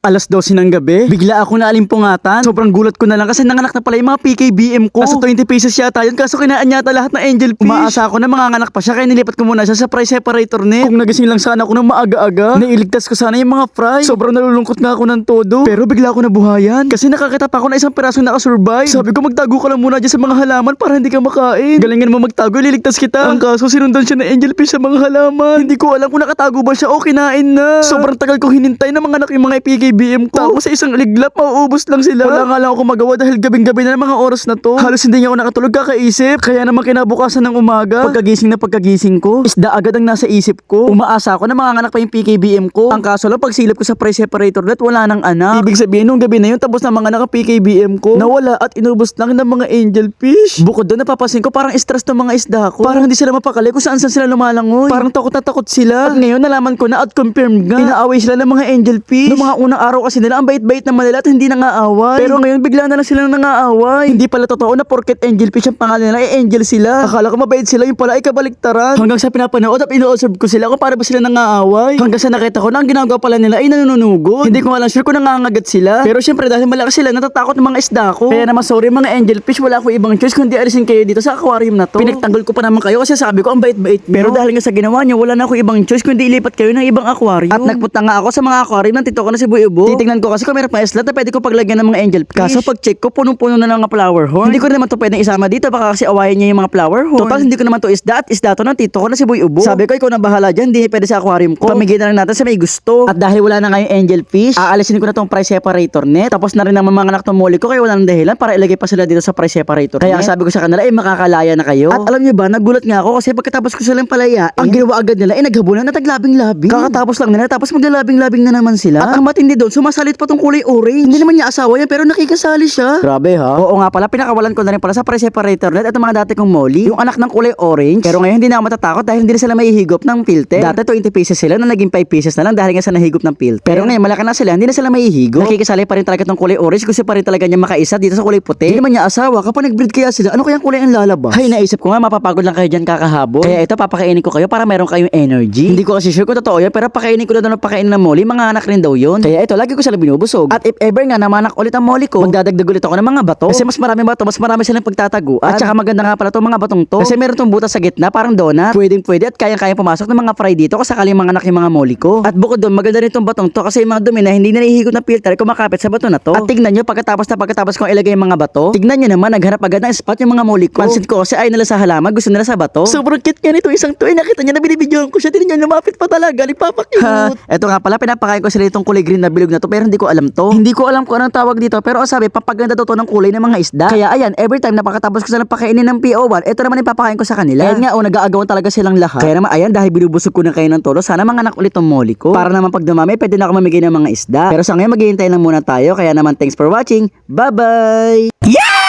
Alas 12 ng gabi, bigla ako naalimpungatan. Sobrang gulat ko na lang kasi nanganak na pala yung mga PKBM ko. Nasa 20 pesos yata yun kaso kinaan yata lahat ng angel fish. Umaasa ako na manganganak pa siya kaya nilipat ko muna siya sa price separator net. Kung nagising lang sana ako ng maaga-aga, nailigtas ko sana yung mga fry. Sobrang nalulungkot nga ako ng todo. Pero bigla ako nabuhayan kasi nakakita pa ako na isang perasong nakasurvive. Sabi ko magtago ka lang muna dyan sa mga halaman para hindi ka makain. Galingan mo magtago, ililigtas kita. Ang kaso sinundan siya ng angel fish sa mga halaman. Hindi ko alam kung nakatago ba siya o kinain na. Sobrang tagal ko hinintay na mga anak yung mga PKBM ko. Tapos sa isang liglap, mauubos lang sila. Wala nga lang ako magawa dahil gabing-gabi na ng mga oras na to. Halos hindi niya ako nakatulog kakaisip. Kaya naman kinabukasan ng umaga. Pagkagising na pagkagising ko, isda agad ang nasa isip ko. Umaasa ako na mga anak pa yung PKBM ko. Ang kaso lang pagsilip ko sa price separator net, wala nang anak. Ibig sabihin nung gabi na yun, tapos na mga naka PKBM ko. Nawala at inubos lang ng mga angel fish. Bukod doon napapansin ko parang stress ng mga isda ko. Parang hindi sila mapakali kung saan saan sila lumalangoy. Parang takot na takot sila. At ngayon nalaman ko na at confirm nga. Inaaway sila ng mga angel fish. Noong mga unang araw kasi nila, ang bait-bait naman nila at hindi nangaaway. Pero ngayon bigla na lang sila nangaaway. Hindi pala totoo na porket angel fish ang pangalan nila, eh angel sila. Akala ko mabait sila, yung pala ay kabaliktaran. Hanggang sa pinapanood at ino-observe ko sila kung para ba sila nangaaway. Hanggang sa nakita ko na ang ginagawa pala nila ay nanunugod. Hindi ko lang sure kung nangangagat sila. Pero syempre dahil malakas sila, natatakot ng mga isda ko. Kaya naman sorry mga angel fish, wala akong ibang choice kundi alisin kayo dito sa aquarium na to. Pinagtanggol ko pa naman kayo kasi sabi ko ang bait-bait. Pero dahil nga sa ginawa nyo, wala na akong ibang choice kundi ilipat kayo ng ibang aquarium. At nagpunta nga ako sa mga aquarium ng tito ko na si Buy Ubo. Titingnan ko kasi kung meron pa slot na pwede ko paglagyan ng mga angel fish. Kaso pag check ko, punong-puno na ng mga flower horn. Hindi ko naman to pwedeng isama dito baka kasi awayan niya yung mga flower horn. Total hindi ko naman to isda at isda to ng tito ko na si Buy Ubo. Sabi ko ikaw na bahala dyan, hindi pwede sa aquarium ko. Pamigay na lang natin sa may gusto. At dahil wala na nga yung angel fish, aalisin ko na tong price separator net. Tapos na rin naman mga anak muli ko kaya wala nang dahilan para ilagay pa sila dito sa price separator Kaya ang sabi ko sa kanila, eh makakalaya na kayo. At alam niyo ba, nagulat nga ako kasi pagkatapos ko silang palayain, ang ginawa agad nila, eh naghabulan na taglabing-labing. Kakatapos lang nila, tapos maglalabing-labing na naman sila. At ang matindi doon, sumasalit pa tong kulay orange. Hindi naman niya asawa yan, pero nakikasali siya. Grabe ha? Oo nga pala, pinakawalan ko na rin pala sa price separator net at mga dati kong molly, yung anak ng kulay orange. Pero ngayon hindi na ako matatakot dahil hindi na sila mahihigop ng filter. Dati 20 pieces sila na naging 5 pieces na lang dahil nga sa nahigop ng filter. Pero ngayon malaki na sila, hindi na sila mahihigop. Nakikisali pa rin talaga tong kulay orange, gusto pa rin talaga niya makaisa dito sa kulay puti. Hindi naman niya asawa, kapag nag-breed kaya sila, ano kayang kulay ang lalabas? Hay, naisip ko nga mapapagod lang kayo dyan kakahabol. Kaya ito papakainin ko kayo para meron kayong energy. Hindi ko kasi sure kung totoo yan, pero pakainin ko na daw ng pakainin ng molly, mga anak rin daw yun. Kaya ito, lagi ko sila binubusog. At if ever nga namanak ulit ang molly ko, magdadagdag ulit ako ng mga bato. Kasi mas marami bato, mas marami silang pagtataguan. At saka maganda nga pala itong mga batong to. Kasi meron tong butas sa gitna, parang donut. Pwedeng pwede at kayang-kaya pumasok ng mga fry dito kung sakaling mga anak yung mga molly ko. At bukod doon, maganda rin itong batong to kasi yung mga dumi na hindi na nahihigot ng filter kumakapit sa bato na to. At tignan nyo, pagkatapos na pagkatapos kong ilagay yung mga bato, tignan nyo naman, naghanap agad ng spot yung mga molly ko. Pansin ko kasi ay nila sa halaman, gusto nila sa bato. Sobrang cute nga nito isang. Eh, nakita niya na binibidyoan ko siya. Tignan nyo, lumapit pa talaga. Nagpapakute. Ha, eto nga pala, pinapakain ko sila itong kulay green na bilog na to pero hindi ko alam to. Hindi ko alam kung anong tawag dito pero sabi, papaganda daw to ng kulay ng mga isda. Kaya ayan, every time na pagkatapos ko sila pakainin ng PO1, ito naman ipapakain ko sa kanila. Ayan nga, oh, nag-aagawan talaga silang lahat. Kaya naman, ayan, dahil binubusog ko na kayo ng tolo, sana mga anak ulit tong molly ko. Para naman pag dumami, pwede na ako mamigay ng mga isda. Pero sa ngayon, maghihintay lang muna tayo. Kaya naman, thanks for watching. Bye-bye! Yeah!